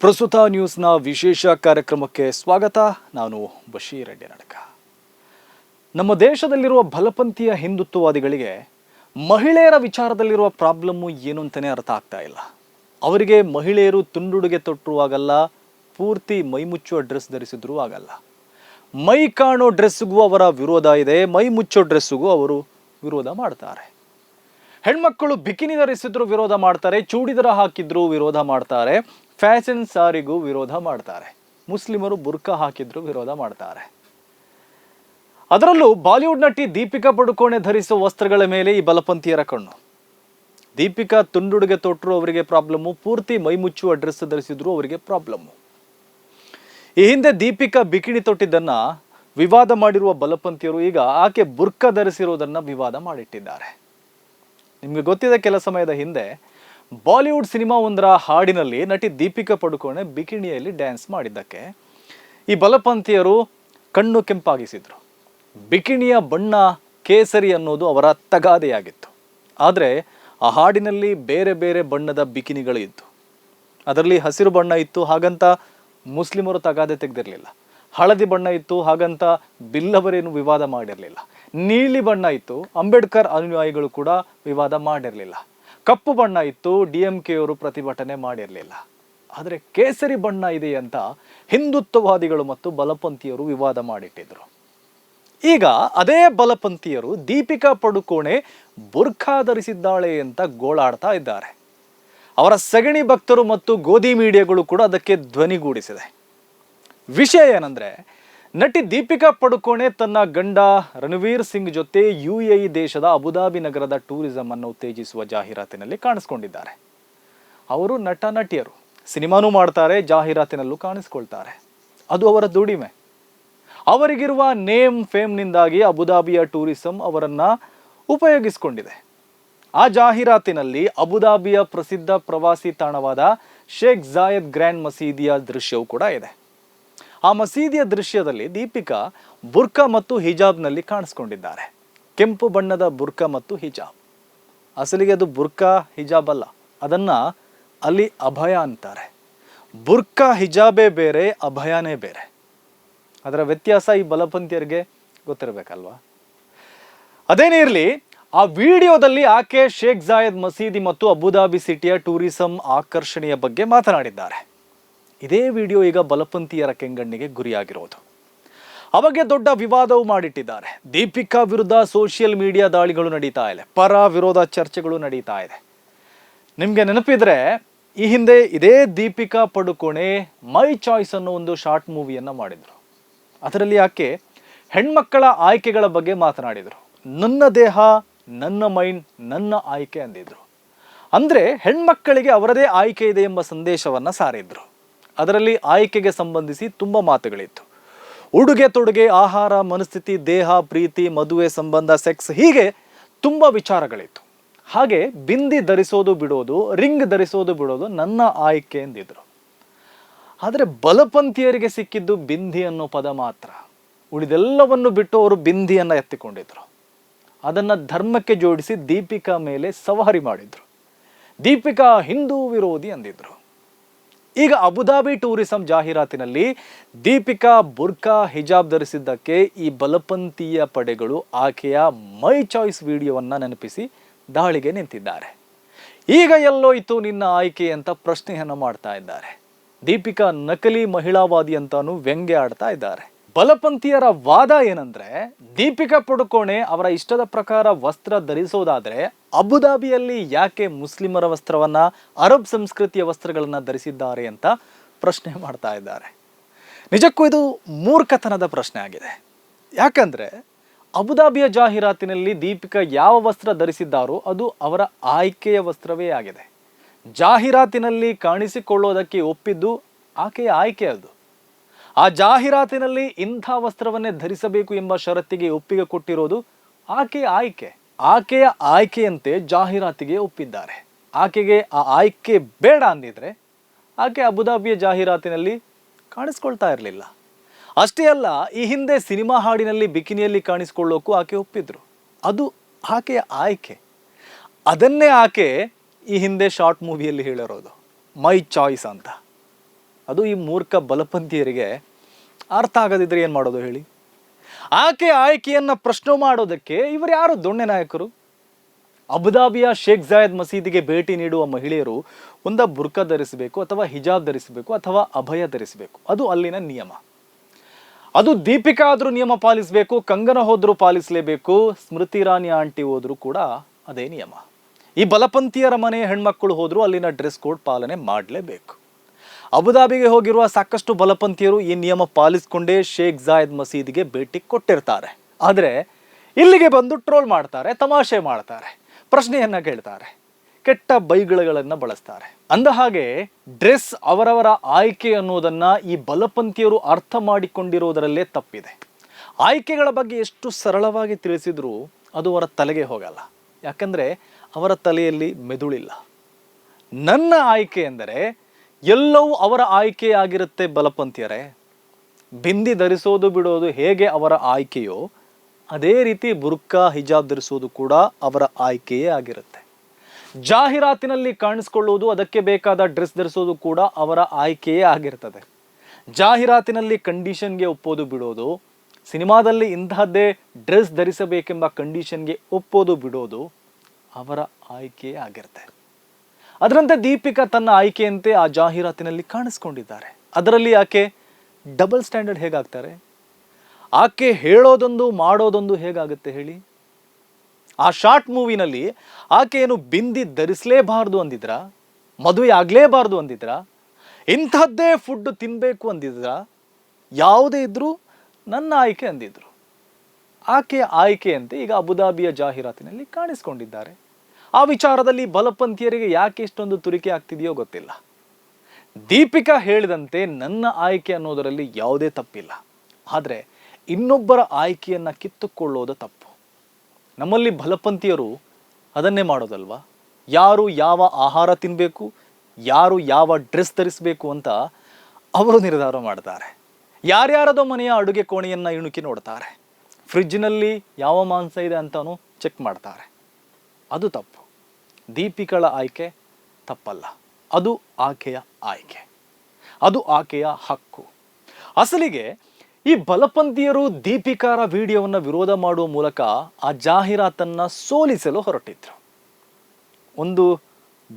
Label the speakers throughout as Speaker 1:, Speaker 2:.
Speaker 1: ಪ್ರಸ್ತುತ ನ್ಯೂಸ್ನ ವಿಶೇಷ ಕಾರ್ಯಕ್ರಮಕ್ಕೆ ಸ್ವಾಗತ. ನಾನು ಬಶೀರ್ ನಡಕ. ನಮ್ಮ ದೇಶದಲ್ಲಿರುವ ಬಲಪಂಥೀಯ ಹಿಂದುತ್ವವಾದಿಗಳಿಗೆ ಮಹಿಳೆಯರ ವಿಚಾರದಲ್ಲಿರುವ ಪ್ರಾಬ್ಲಮ್ಮು ಏನು ಅಂತಲೇ ಅರ್ಥ ಆಗ್ತಾ ಇಲ್ಲ. ಅವರಿಗೆ ಮಹಿಳೆಯರು ತುಂಡುಡುಗೆ ತೊಟ್ಟರೂ ಆಗಲ್ಲ ಪೂರ್ತಿ ಮೈಮುಚ್ಚುವ ಡ್ರೆಸ್ ಧರಿಸಿದ್ರೂ ಆಗಲ್ಲ. ಮೈ ಕಾಣೋ ಡ್ರೆಸ್ಗೂ ಅವರ ವಿರೋಧ ಇದೆ, ಮೈ ಮುಚ್ಚೋ ಡ್ರೆಸ್ಸಿಗೂ ಅವರು ವಿರೋಧ ಮಾಡ್ತಾರೆ. ಹೆಣ್ಮಕ್ಕಳು ಬಿಕಿನಿ ಧರಿಸಿದ್ರು ವಿರೋಧ ಮಾಡ್ತಾರೆ, ಚೂಡಿದರ ಹಾಕಿದ್ರು ವಿರೋಧ ಮಾಡ್ತಾರೆ. ಫ್ಯಾಷನ್ ಸಾರಿಗೂ ವಿರೋಧ ಮಾಡ್ತಾರೆ. ಮುಸ್ಲಿಮರು ಬುರ್ಕಾ ಹಾಕಿದ್ರು ವಿರೋಧ ಮಾಡ್ತಾರೆ. ಅದರಲ್ಲೂ ಬಾಲಿವುಡ್ ನಟಿ ದೀಪಿಕಾ ಪಡುಕೋಣೆ ಧರಿಸುವ ವಸ್ತ್ರಗಳ ಮೇಲೆ ಈ ಬಲಪಂಥೀಯರ ಕಣ್ಣು. ದೀಪಿಕಾ ತುಂಡುಡುಗೆ ತೊಟ್ಟರು ಅವರಿಗೆ ಪ್ರಾಬ್ಲಮ್ಮು ಪೂರ್ತಿ ಮೈ ಮುಚ್ಚುವ ಡ್ರೆಸ್ ಧರಿಸಿದ್ರು ಅವರಿಗೆ ಪ್ರಾಬ್ಲಮ್ಮು ಈ ಹಿಂದೆ ದೀಪಿಕಾ ಬಿಕಿಣಿ ತೊಟ್ಟಿದ್ದನ್ನ ವಿವಾದ ಮಾಡಿರುವ ಬಲಪಂಥೀಯರು ಈಗ ಆಕೆ ಬುರ್ಕ ಧರಿಸಿರುವುದನ್ನ ವಿವಾದ ಮಾಡಿಟ್ಟಿದ್ದಾರೆ. ನಿಮಗೆ ಗೊತ್ತಿದೆ ಕೆಲ ಸಮಯದ ಹಿಂದೆ ಬಾಲಿವುಡ್ ಸಿನಿಮಾ ಒಂದರ ಹಾಡಿನಲ್ಲಿ ನಟಿ ದೀಪಿಕಾ ಪಡುಕೋಣೆ ಬಿಕಿಣಿಯಲ್ಲಿ ಡ್ಯಾನ್ಸ್ ಮಾಡಿದ್ದಕ್ಕೆ. ಈ ಬಲಪಂಥೀಯರು ಕಣ್ಣು ಕೆಂಪಾಗಿಸಿದ್ರು. ಬಿಕಿಣಿಯ ಬಣ್ಣ ಕೇಸರಿ ಅನ್ನೋದು ಅವರ ತಗಾದೆಯಾಗಿತ್ತು. ಆದರೆ ಆ ಹಾಡಿನಲ್ಲಿ ಬೇರೆ ಬೇರೆ ಬಣ್ಣದ ಬಿಕಿನಿಗಳು ಇತ್ತು. ಅದರಲ್ಲಿ ಹಸಿರು ಬಣ್ಣ ಇತ್ತು, ಹಾಗಂತ ಮುಸ್ಲಿಮರು ತಗಾದೆ ತೆಗೆದಿರಲಿಲ್ಲ. ಹಳದಿ ಬಣ್ಣ ಇತ್ತು, ಹಾಗಂತ ಬಿಲ್ಲವರೇನು ವಿವಾದ ಮಾಡಿರಲಿಲ್ಲ. ನೀಲಿ ಬಣ್ಣ ಇತ್ತು, ಅಂಬೇಡ್ಕರ್ ಅನುಯಾಯಿಗಳು ಕೂಡ ವಿವಾದ ಮಾಡಿರಲಿಲ್ಲ. ಕಪ್ಪು ಬಣ್ಣ ಇತ್ತು, ಡಿ ಎಂ ಕೆಯವರು ಪ್ರತಿಭಟನೆ ಮಾಡಿರಲಿಲ್ಲ. ಆದರೆ ಕೇಸರಿ ಬಣ್ಣ ಇದೆ ಅಂತ ಹಿಂದುತ್ವವಾದಿಗಳು ಮತ್ತು ಬಲಪಂಥೀಯರು ವಿವಾದ ಮಾಡಿಟ್ಟಿದ್ರು. ಈಗ ಅದೇ ಬಲಪಂಥೀಯರು ದೀಪಿಕಾ ಪಡುಕೋಣೆ ಬುರ್ಖಾ ಧರಿಸಿದ್ದಾಳೆ ಅಂತ ಗೋಳಾಡ್ತಾ ಇದ್ದಾರೆ. ಅವರ ಸಗಣಿ ಭಕ್ತರು ಮತ್ತು ಗೋಧಿ ಮೀಡಿಯಾಗಳು ಕೂಡ ಅದಕ್ಕೆ ಧ್ವನಿಗೂಡಿಸಿದೆ. ವಿಷಯ ಏನಂದ್ರೆ ನಟಿ ದೀಪಿಕಾ ಪಡುಕೋಣೆ ತನ್ನ ಗಂಡ ರಣವೀರ್ ಸಿಂಗ್ ಜೊತೆ ಯು ಎ ದೇಶದ ಅಬುದಾಬಿ ನಗರದ ಟೂರಿಸಂ ಅನ್ನು ಉತ್ತೇಜಿಸುವ ಜಾಹೀರಾತಿನಲ್ಲಿ ಕಾಣಿಸ್ಕೊಂಡಿದ್ದಾರೆ. ಅವರು ನಟ, ನಟಿಯರು ಸಿನಿಮಾನೂ ಮಾಡ್ತಾರೆ, ಜಾಹೀರಾತಿನಲ್ಲೂ ಕಾಣಿಸ್ಕೊಳ್ತಾರೆ. ಅದು ಅವರ ದುಡಿಮೆ. ಅವರಿಗಿರುವ ನೇಮ್ ಫೇಮ್ನಿಂದಾಗಿ ಅಬುದಾಬಿಯ ಟೂರಿಸಂ ಅವರನ್ನ ಉಪಯೋಗಿಸಿಕೊಂಡಿದೆ. ಆ ಜಾಹೀರಾತಿನಲ್ಲಿ ಅಬುದಾಬಿಯ ಪ್ರಸಿದ್ಧ ಪ್ರವಾಸಿ ತಾಣವಾದ ಶೇಖ್ ಜಾಯದ್ ಗ್ರ್ಯಾಂಡ್ ಮಸೀದಿಯ ದೃಶ್ಯವೂ ಕೂಡ ಇದೆ. ಆ ಮಸೀದಿಯ ದೃಶ್ಯದಲ್ಲಿ ದೀಪಿಕಾ ಬುರ್ಕಾ ಮತ್ತು ಹಿಜಾಬ್ನಲ್ಲಿ ಕಾಣಿಸ್ಕೊಂಡಿದ್ದಾರೆ. ಕೆಂಪು ಬಣ್ಣದ ಬುರ್ಕಾ ಮತ್ತು ಹಿಜಾಬ್. ಅಸಲಿಗೆ ಅದು ಬುರ್ಕಾ ಹಿಜಾಬ್ ಅಲ್ಲ, ಅದನ್ನ ಅಲ್ಲಿ ಅಭಯ ಅಂತಾರೆ. ಬುರ್ಕಾ ಹಿಜಾಬೇ ಬೇರೆ, ಅಭಯನೇ ಬೇರೆ. ಅದರ ವ್ಯತ್ಯಾಸ ಈ ಬಲಪಂಥೀಯರಿಗೆ ಗೊತ್ತಿರಬೇಕಲ್ವಾ? ಅದೇನೇ ಇರಲಿ, ಆ ವಿಡಿಯೋದಲ್ಲಿ ಆಕೆ ಶೇಖ್ ಜಾಯದ್ ಮಸೀದಿ ಮತ್ತು ಅಬುದಾಬಿ ಸಿಟಿಯ ಟೂರಿಸಂ ಆಕರ್ಷಣೆಯ ಬಗ್ಗೆ ಮಾತನಾಡಿದ್ದಾರೆ. ಇದೇ ವಿಡಿಯೋ ಈಗ ಬಲಪಂಥೀಯರ ಕೆಂಗಣ್ಣಿಗೆ ಗುರಿಯಾಗಿರೋದು. ಅವಾಗೆ ದೊಡ್ಡ ವಿವಾದವೂ ಮಾಡಿಟ್ಟಿದ್ದಾರೆ. ದೀಪಿಕಾ ವಿರುದ್ಧ ಸೋಷಿಯಲ್ ಮೀಡಿಯಾ ದಾಳಿಗಳು ನಡೀತಾ ಇದೆ. ಪರ ವಿರೋಧ ಚರ್ಚೆಗಳು ನಡೀತಾ ಇದೆ. ನಿಮಗೆ ನೆನಪಿದ್ರೆ, ಈ ಹಿಂದೆ ಇದೇ ದೀಪಿಕಾ ಪಡುಕೋಣೆ ಮೈ ಚಾಯ್ಸ್ ಅನ್ನೋ ಒಂದು ಶಾರ್ಟ್ ಮೂವಿಯನ್ನು ಮಾಡಿದರು. ಅದರಲ್ಲಿ ಆಕೆ ಹೆಣ್ಮಕ್ಕಳ ಆಯ್ಕೆಗಳ ಬಗ್ಗೆ ಮಾತನಾಡಿದರು. ನನ್ನ ದೇಹ, ನನ್ನ ಮೈಂಡ್, ನನ್ನ ಆಯ್ಕೆ ಅಂದಿದ್ರು. ಅಂದರೆ ಹೆಣ್ಮಕ್ಕಳಿಗೆ ಅವರದೇ ಆಯ್ಕೆ ಇದೆ ಎಂಬ ಸಂದೇಶವನ್ನು ಸಾರಿದ್ರು. ಅದರಲ್ಲಿ ಆಯ್ಕೆಗೆ ಸಂಬಂಧಿಸಿ ತುಂಬ ಮಾತುಗಳಿತ್ತು. ಉಡುಗೆ ತೊಡುಗೆ, ಆಹಾರ, ಮನಸ್ಥಿತಿ, ದೇಹ, ಪ್ರೀತಿ, ಮದುವೆ ಸಂಬಂಧ, ಸೆಕ್ಸ್ ಹೀಗೆ ತುಂಬ ವಿಚಾರಗಳಿತ್ತು. ಹಾಗೆ ಬಿಂದಿ ಧರಿಸೋದು ಬಿಡೋದು, ರಿಂಗ್ ಧರಿಸೋದು ಬಿಡೋದು ನನ್ನ ಆಯ್ಕೆ ಎಂದಿದ್ರು. ಆದರೆ ಬಲಪಂಥೀಯರಿಗೆ ಸಿಕ್ಕಿದ್ದು ಬಿಂದಿ ಅನ್ನೋ ಪದ ಮಾತ್ರ. ಉಳಿದೆಲ್ಲವನ್ನು ಬಿಟ್ಟು ಅವರು ಬಿಂದಿಯನ್ನು ಎತ್ತಿಕೊಂಡಿದ್ರು. ಅದನ್ನು ಧರ್ಮಕ್ಕೆ ಜೋಡಿಸಿ ದೀಪಿಕಾ ಮೇಲೆ ಸವಾರಿ ಮಾಡಿದರು. ದೀಪಿಕಾ ಹಿಂದೂ ವಿರೋಧಿ ಅಂದಿದ್ರು. ಈಗ ಅಬುದಾಬಿ ಟೂರಿಸಂ ಜಾಹೀರಾತಿನಲ್ಲಿ ದೀಪಿಕಾ ಬುರ್ಕಾ ಹಿಜಾಬ್ ಧರಿಸಿದ್ದಕ್ಕೆ ಈ ಬಲಪಂಥೀಯ ಪಡೆಗಳು ಆಕೆಯ ಮೈ ಚಾಯ್ಸ್ ವಿಡಿಯೋವನ್ನು ನೆನಪಿಸಿ ದಾಳಿಗೆ ನಿಂತಿದ್ದಾರೆ. ಈಗ ಎಲ್ಲೋಯ್ತು ನಿನ್ನ ಆಯ್ಕೆ ಅಂತ ಪ್ರಶ್ನೆಯನ್ನು ಮಾಡ್ತಾ ಇದ್ದಾರೆ. ದೀಪಿಕಾ ನಕಲಿ ಮಹಿಳಾವಾದಿ ಅಂತಾನು ವ್ಯಂಗ್ಯ ಆಡ್ತಾ ಇದ್ದಾರೆ. ಬಲಪಂಥೀಯರ ವಾದ ಏನಂದ್ರೆ, ದೀಪಿಕಾ ಪಡುಕೋಣೆ ಅವರ ಇಷ್ಟದ ಪ್ರಕಾರ ವಸ್ತ್ರ ಧರಿಸೋದಾದ್ರೆ ಅಬುದಾಬಿಯಲ್ಲಿ ಯಾಕೆ ಮುಸ್ಲಿಮರ ವಸ್ತ್ರವನ್ನ, ಅರಬ್ ಸಂಸ್ಕೃತಿಯ ವಸ್ತ್ರಗಳನ್ನ ಧರಿಸಿದ್ದಾರೆ ಅಂತ ಪ್ರಶ್ನೆ ಮಾಡ್ತಾ ಇದ್ದಾರೆ. ನಿಜಕ್ಕೂ ಇದು ಮೂರ್ಖತನದ ಪ್ರಶ್ನೆ ಆಗಿದೆ. ಯಾಕಂದ್ರೆ, ಅಬುದಾಬಿಯ ಜಾಹೀರಾತಿನಲ್ಲಿ ದೀಪಿಕಾ ಯಾವ ವಸ್ತ್ರ ಧರಿಸಿದ್ದಾರೋ ಅದು ಅವರ ಆಯ್ಕೆಯ ವಸ್ತ್ರವೇ ಆಗಿದೆ. ಜಾಹೀರಾತಿನಲ್ಲಿ ಕಾಣಿಸಿಕೊಳ್ಳೋದಕ್ಕೆ ಒಪ್ಪಿದ್ದು ಆಕೆಯ ಆಯ್ಕೆ ಅದು. ಆ ಜಾಹೀರಾತಿನಲ್ಲಿ ಇಂಥ ವಸ್ತ್ರವನ್ನೇ ಧರಿಸಬೇಕು ಎಂಬ ಷರತ್ತಿಗೆ ಒಪ್ಪಿಗೆ ಕೊಟ್ಟಿರೋದು ಆಕೆಯ ಆಯ್ಕೆ. ಆಕೆಯ ಆಯ್ಕೆಯಂತೆ ಜಾಹೀರಾತಿಗೆ ಒಪ್ಪಿದ್ದಾರೆ. ಆಕೆಗೆ ಆ ಆಯ್ಕೆ ಬೇಡ ಅಂದಿದ್ರೆ ಆಕೆ ಅಬುದಾಬಿಯ ಜಾಹೀರಾತಿನಲ್ಲಿ ಕಾಣಿಸ್ಕೊಳ್ತಾ ಇರಲಿಲ್ಲ. ಅಷ್ಟೇ ಅಲ್ಲ, ಈ ಹಿಂದೆ ಸಿನಿಮಾ ಹಾಡಿನಲ್ಲಿ ಬಿಕಿನಿಯಲ್ಲಿ ಕಾಣಿಸ್ಕೊಳ್ಳೋಕ್ಕೂ ಆಕೆ ಒಪ್ಪಿದ್ರು. ಅದು ಆಕೆಯ ಆಯ್ಕೆ. ಅದನ್ನೇ ಆಕೆ ಈ ಹಿಂದೆ ಶಾರ್ಟ್ ಮೂವಿಯಲ್ಲಿ ಹೇಳಿರೋದು. ಮೈ ಚಾಯ್ಸ್ ಅಂತ. ಅದು ಈ ಮೂರ್ಖ ಬಲಪಂಥೀಯರಿಗೆ ಅರ್ಥ ಆಗದಿದ್ರೆ ಏನು ಮಾಡೋದು ಹೇಳಿ? ಆಕೆ ಆಯ್ಕೆಯನ್ನು ಪ್ರಶ್ನೆ ಮಾಡೋದಕ್ಕೆ ಇವರು ಯಾರು? ದೊಣ್ಣೆ ನಾಯಕರು? ಅಬುದಾಬಿಯ ಶೇಖ್ ಜಾಯದ್ ಮಸೀದಿಗೆ ಭೇಟಿ ನೀಡುವ ಮಹಿಳೆಯರು ಒಂದ ಬುರ್ಕ ಧರಿಸಬೇಕು ಅಥವಾ ಹಿಜಾಬ್ ಧರಿಸಬೇಕು ಅಥವಾ ಅಭಯ ಧರಿಸಬೇಕು. ಅದು ಅಲ್ಲಿನ ನಿಯಮ. ಅದು ದೀಪಿಕಾ ಆದರೂ ನಿಯಮ ಪಾಲಿಸಬೇಕು, ಕಂಗನ ಹೋದರೂ ಪಾಲಿಸಲೇಬೇಕು, ಸ್ಮೃತಿ ಇರಾನಿ ಆಂಟಿ ಹೋದರೂ ಕೂಡ ಅದೇ ನಿಯಮ. ಈ ಬಲಪಂಥೀಯರ ಮನೆ ಹೆಣ್ಮಕ್ಕಳು ಹೋದರೂ ಅಲ್ಲಿನ ಡ್ರೆಸ್ ಕೋಡ್ ಪಾಲನೆ ಮಾಡಲೇಬೇಕು. ಅಬುದಾಬಿಗೆ ಹೋಗಿರುವ ಸಾಕಷ್ಟು ಬಲಪಂಥೀಯರು ಈ ನಿಯಮ ಪಾಲಿಸಿಕೊಂಡೇ ಶೇಖ್ ಜಾಯದ್ ಮಸೀದಿಗೆ ಭೇಟಿ ಕೊಟ್ಟಿರ್ತಾರೆ. ಆದರೆ ಇಲ್ಲಿಗೆ ಬಂದು ಟ್ರೋಲ್ ಮಾಡ್ತಾರೆ, ತಮಾಷೆ ಮಾಡ್ತಾರೆ, ಪ್ರಶ್ನೆಯನ್ನ ಕೇಳ್ತಾರೆ, ಕೆಟ್ಟ ಬೈಗಳನ್ನ ಬಳಸ್ತಾರೆ. ಅಂದ ಹಾಗೆ ಡ್ರೆಸ್ ಅವರವರ ಆಯ್ಕೆ ಅನ್ನೋದನ್ನ ಈ ಬಲಪಂಥೀಯರು ಅರ್ಥ ಮಾಡಿಕೊಂಡಿರೋದರಲ್ಲೇ ತಪ್ಪಿದೆ. ಆಯ್ಕೆಗಳ ಬಗ್ಗೆ ಎಷ್ಟು ಸರಳವಾಗಿ ತಿಳಿಸಿದರೂ ಅದು ಅವರ ತಲೆಗೆ ಹೋಗಲ್ಲ. ಯಾಕಂದ್ರೆ ಅವರ ತಲೆಯಲ್ಲಿ ಮೆದುಳಿಲ್ಲ. ನನ್ನ ಆಯ್ಕೆ ಎಂದರೆ ಎಲ್ಲವೂ ಅವರ ಆಯ್ಕೆಯಾಗಿರುತ್ತೆ ಬಲಪಂಥೀಯರೇ. ಬಿಂದಿ ಧರಿಸೋದು ಬಿಡೋದು ಹೇಗೆ ಅವರ ಆಯ್ಕೆಯೋ, ಅದೇ ರೀತಿ ಬುರ್ಕಾ ಹಿಜಾಬ್ ಧರಿಸೋದು ಕೂಡ ಅವರ ಆಯ್ಕೆಯೇ ಆಗಿರುತ್ತೆ. ಜಾಹೀರಾತಿನಲ್ಲಿ ಕಾಣಿಸ್ಕೊಳ್ಳುವುದು ಅದಕ್ಕೆ ಬೇಕಾದ ಡ್ರೆಸ್ ಧರಿಸೋದು ಕೂಡ ಅವರ ಆಯ್ಕೆಯೇ ಆಗಿರ್ತದೆ. ಜಾಹೀರಾತಿನಲ್ಲಿ ಕಂಡೀಷನ್ಗೆ ಒಪ್ಪೋದು ಬಿಡೋದು, ಸಿನಿಮಾದಲ್ಲಿ ಇಂತಹದ್ದೇ ಡ್ರೆಸ್ ಧರಿಸಬೇಕೆಂಬ ಕಂಡೀಷನ್ಗೆ ಒಪ್ಪೋದು ಬಿಡೋದು ಅವರ ಆಯ್ಕೆಯೇ ಆಗಿರುತ್ತೆ. ಅದರಂತೆ ದೀಪಿಕಾ ತನ್ನ ಆಯ್ಕೆಯಂತೆ ಆ ಜಾಹೀರಾತಿನಲ್ಲಿ ಕಾಣಿಸ್ಕೊಂಡಿದ್ದಾರೆ. ಅದರಲ್ಲಿ ಆಕೆ ಡಬಲ್ ಸ್ಟ್ಯಾಂಡರ್ಡ್ ಹೇಗಾಗ್ತಾರೆ? ಆಕೆ ಹೇಳೋದೊಂದು ಮಾಡೋದೊಂದು ಹೇಗಾಗುತ್ತೆ ಹೇಳಿ? ಆ ಶಾರ್ಟ್ ಮೂವಿನಲ್ಲಿ ಆಕೆ ಏನು ಬಿಂದಿ ಧರಿಸಲೇಬಾರ್ದು ಅಂದಿದ್ರ? ಮದುವೆ ಆಗಲೇಬಾರ್ದು ಅಂದಿದ್ರ? ಇಂಥದ್ದೇ ಫುಡ್ ತಿನ್ನಬೇಕು ಅಂದಿದ್ರ? ಯಾವುದೇ ಇದ್ರೂ ನನ್ನ ಆಯ್ಕೆ ಅಂದಿದ್ರು. ಆಕೆ ಆಯ್ಕೆಯಂತೆ ಈಗ ಅಬುದಾಬಿಯ ಜಾಹೀರಾತಿನಲ್ಲಿ ಕಾಣಿಸ್ಕೊಂಡಿದ್ದಾರೆ. ಆ ವಿಚಾರದಲ್ಲಿ ಬಲಪಂಥೀಯರಿಗೆ ಯಾಕೆ ಇಷ್ಟೊಂದು ತುರಿಕೆ ಆಗ್ತಿದೆಯೋ ಗೊತ್ತಿಲ್ಲ. ದೀಪಿಕಾ ಹೇಳಿದಂತೆ ನನ್ನ ಆಯ್ಕೆ ಅನ್ನೋದರಲ್ಲಿ ಯಾವುದೇ ತಪ್ಪಿಲ್ಲ. ಆದರೆ ಇನ್ನೊಬ್ಬರ ಆಯ್ಕೆಯನ್ನು ಕಿತ್ತುಕೊಳ್ಳೋದು ತಪ್ಪು. ನಮ್ಮಲ್ಲಿ ಬಲಪಂಥೀಯರು ಅದನ್ನೇ ಮಾಡೋದಲ್ವಾ? ಯಾರು ಯಾವ ಆಹಾರ ತಿನ್ನಬೇಕು ಯಾರು ಯಾವ ಡ್ರೆಸ್ ಧರಿಸಬೇಕು ಅಂತ ಅವರು ನಿರ್ಧಾರ ಮಾಡ್ತಾರೆ. ಯಾರ್ಯಾರದೋ ಮನೆಯ ಅಡುಗೆ ಕೋಣೆಯನ್ನು ಇಣುಕಿ ನೋಡ್ತಾರೆ. ಫ್ರಿಡ್ಜ್ನಲ್ಲಿ ಯಾವ ಮಾಂಸ ಇದೆ ಅಂತಲೂ ಚೆಕ್ ಮಾಡ್ತಾರೆ. ಅದು ತಪ್ಪು. ದೀಪಿಕಳ ಆಯ್ಕೆ ತಪ್ಪಲ್ಲ. ಅದು ಆಕೆಯ ಆಯ್ಕೆ. ಅದು ಆಕೆಯ ಹಕ್ಕು. ಅಸಲಿಗೆ ಈ ಬಲಪಂಥೀಯರು ದೀಪಿಕಾರ ವಿಡಿಯೋವನ್ನು ವಿರೋಧ ಮಾಡುವ ಮೂಲಕ ಆ ಜಾಹೀರಾತನ್ನು ಸೋಲಿಸಲು ಹೊರಟಿದ್ರು. ಒಂದು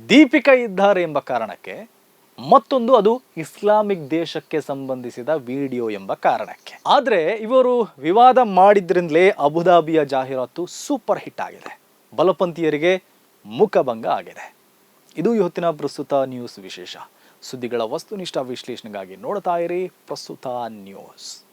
Speaker 1: ದೀಪಿಕಾ ಇದ್ದಾರೆ ಎಂಬ ಕಾರಣಕ್ಕೆ, ಮತ್ತೊಂದು ಅದು ಇಸ್ಲಾಮಿಕ್ ದೇಶಕ್ಕೆ ಸಂಬಂಧಿಸಿದ ವಿಡಿಯೋ ಎಂಬ ಕಾರಣಕ್ಕೆ. ಆದರೆ ಇವರು ವಿವಾದ ಮಾಡಿದ್ರಿಂದಲೇ ಅಬುದಾಬಿಯ ಜಾಹೀರಾತು ಸೂಪರ್ ಹಿಟ್ ಆಗಿದೆ. ಬಲಪಂಥೀಯರಿಗೆ ಮುಖಭಂಗ ಆಗಿದೆ. ಇದು ಇವತ್ತಿನ ಪ್ರಸ್ತುತ ನ್ಯೂಸ್ ವಿಶೇಷ. ಸುದ್ದಿಗಳ ವಸ್ತುನಿಷ್ಠ ವಿಶ್ಲೇಷಣೆಗಾಗಿ ನೋಡ್ತಾ ಇರಿ ಪ್ರಸ್ತುತ ನ್ಯೂಸ್.